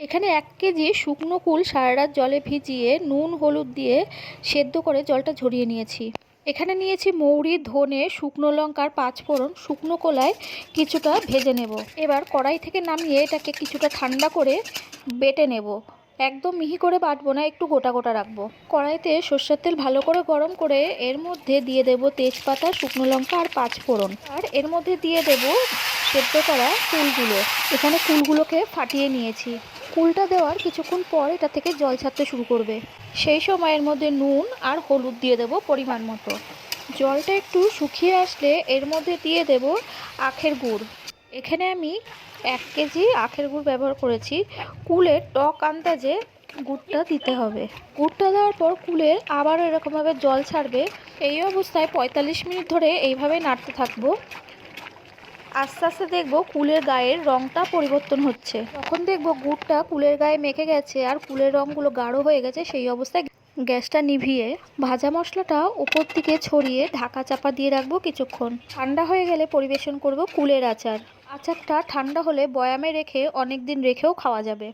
এখানে এক কেজি শুকনো কুল সারা রাত জলে ভিজিয়ে নুন, হলুদ দিয়ে সেদ্ধ করে জলটা ঝরিয়ে নিয়েছি। এখানে নিয়েছি মৌরি, ধনে, শুকনো লঙ্কার পাঁচ ফোড়ন শুকনো কলায় কিছুটা ভেজে নেব। এবার কড়াই থেকে নামিয়ে এটাকে কিছুটা ঠান্ডা করে বেটে নেব। একদম মিহি করে বাটবো না, একটু গোটা গোটা রাখব। কড়াইতে সর্ষের তেল ভালো করে গরম করে এর মধ্যে দিয়ে দেব তেজপাতা, শুকনো লঙ্কা আর পাঁচ ফোড়ন আর এর মধ্যে দিয়ে দেব সেদ্ধ করা কুলগুলো। এখানে কুলগুলোকে ফাটিয়ে নিয়েছি। কুলটা দেওয়ার কিছুক্ষণ পর এটা থেকে জল ছাড়তে শুরু করবে। সেই সময়ের মধ্যে নুন আর হলুদ দিয়ে দেব পরিমাণ মতো। জলটা একটু শুকিয়ে আসলে এর মধ্যে দিয়ে দেব আখের গুড়। এখানে আমি এক কেজি আখের গুড় ব্যবহার করেছি। কুলের টক আন্দাজে গুড়টা দিতে হবে। গুড়টা দেওয়ার পর কুলের আবারও এরকমভাবে জল ছাড়বে। এই অবস্থায় পঁয়তাল্লিশ মিনিট ধরে এইভাবে নাড়তে থাকব। আস্তে আস্তে দেখব কুলের গায়ের রংটা পরিবর্তন হচ্ছে। তখন দেখব গুড়টা কুলের গায়ে মেখে গেছে আর কুলের রঙগুলো গাঢ় হয়ে গেছে সেই অবস্থায় গ্যাসটা নিভিয়ে ভাজা মশলাটা উপর দিকে ছড়িয়ে ঢাকা চাপা দিয়ে রাখব কিছুক্ষণ। ঠান্ডা হয়ে গেলে পরিবেশন করব কুলের আচার। আচারটা ঠান্ডা হলে বয়ামে রেখে অনেক দিন রেখেও খাওয়া যাবে।